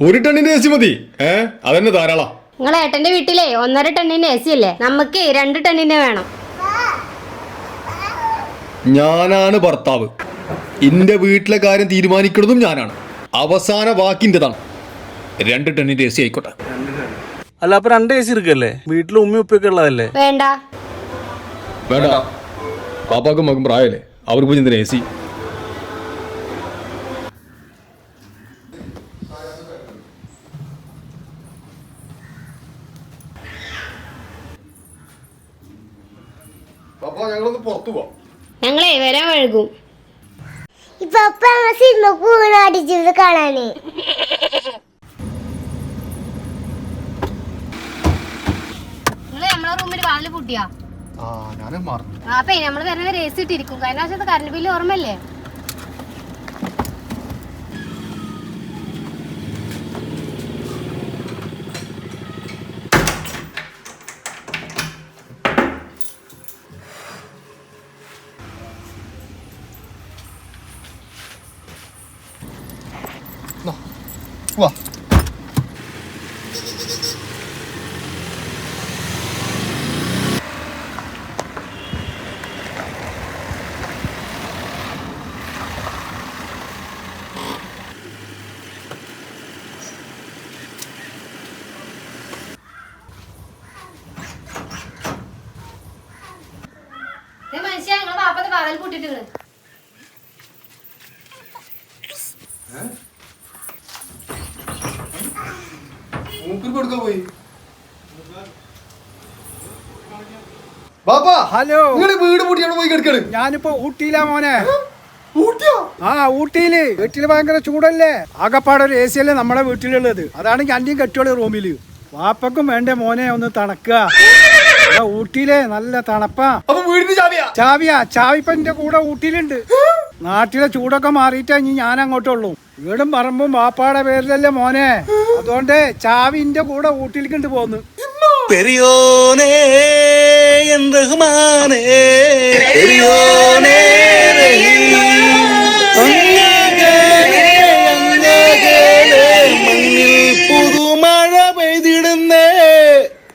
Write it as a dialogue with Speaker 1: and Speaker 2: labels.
Speaker 1: ഒരു ടണ്ണിന്റെ A C മതി. ഏ? അതന്നെ ധാരാളം.
Speaker 2: നിങ്ങൾ ഏട്ടന്റെ വീട്ടിലെ ഒന്നര ടണ്ണിന്റെ എ സി അല്ലേ നമുക്ക് രണ്ട് ടണ്ണിന്റെ വേണം.
Speaker 1: ഞാനാണ് ഭർത്താവ്. എന്റെ വീട്ടിലെ കാര്യം തീരുമാനിക്കുന്നതും ഞാനാണ്. അവസാന വാക്കിന്റെതാണ് രണ്ട് ടണ്ണിന്റെ എ സി ആയിക്കോട്ടെ.
Speaker 3: അല്ല അപ്പൊ രണ്ട് എ സി ഇരിക്കല്ലേ? വീട്ടിൽ ഉമ്മി ഉപ്പൊക്കെ ഉള്ളതല്ലേ?
Speaker 2: വേണ്ട.
Speaker 1: വേണ്ട. പാപ്പാക്കും മക്കും പ്രായല്ലേ? അവർക്ക് പോയി എന്തിനാ എ സി? ഞങ്ങളൊന്ന് പുറത്തു പോവാം.
Speaker 2: ഞങ്ങളെ വരാൻ വഴുകും.
Speaker 4: ഇപ്പൊ സിനിമ അടിച്ചത് കാണാന്.
Speaker 2: നിങ്ങൾ നമ്മളെ വാതിൽ പൂട്ടിയാ?
Speaker 1: ആ ഞാനും മറന്നു.
Speaker 2: അപ്പൊ നമ്മൾ വരുന്നത് രേസ് ഇട്ടിരിക്കും. കഴിഞ്ഞ പ്രാവശ്യത്തെ കറണ്ട് ബില്ല് ഓർമ്മല്ലേ
Speaker 1: വാ
Speaker 2: മനുഷ്യ നിങ്ങളെ പാപ്പത്തെ വാതിൽ പൂട്ടിട്ട്
Speaker 1: കൊടുക്കാൻ പോയി. ബാപ്പാ
Speaker 5: ഹലോ.
Speaker 1: നിങ്ങൾ വീട് പൂട്ടിയാണ് പോയി കിടക്കണ്.
Speaker 5: ഞാനിപ്പോ ഊട്ടിയിലാ മോനെ.
Speaker 1: ഊട്ടിയോ?
Speaker 5: ആ ഊട്ടിയിൽ. വീട്ടിൽ ഭയങ്കര ചൂടല്ലേ? ആകപ്പാടെ ഒരു എ സി അല്ലേ നമ്മളെ വീട്ടിലുള്ളത്. അതാണ് അന്റെയും കെട്ടിയോളി റൂമിൽ. വാപ്പക്കും വേണ്ട മോനെ ഒന്ന് തണക്കുക ഊട്ടിയിലെ നല്ല തണുപ്പാ.
Speaker 1: ചാവിയാ?
Speaker 5: ചാവിപ്പ എന്റെ കൂടെ ഊട്ടിയിലുണ്ട്. നാട്ടിലെ ചൂടൊക്കെ മാറിയിട്ടാ ഇനി ഞാൻ അങ്ങോട്ടുള്ളൂ വീടും പറമ്പും വാപ്പാടെ പേരിലല്ലേ മോനെ. അതുകൊണ്ട് ചാവിന്റെ കൂടെ ഊട്ടിയിലേക്ക് പോന്ന്
Speaker 3: പെരിയോനേ പെരിയോനേ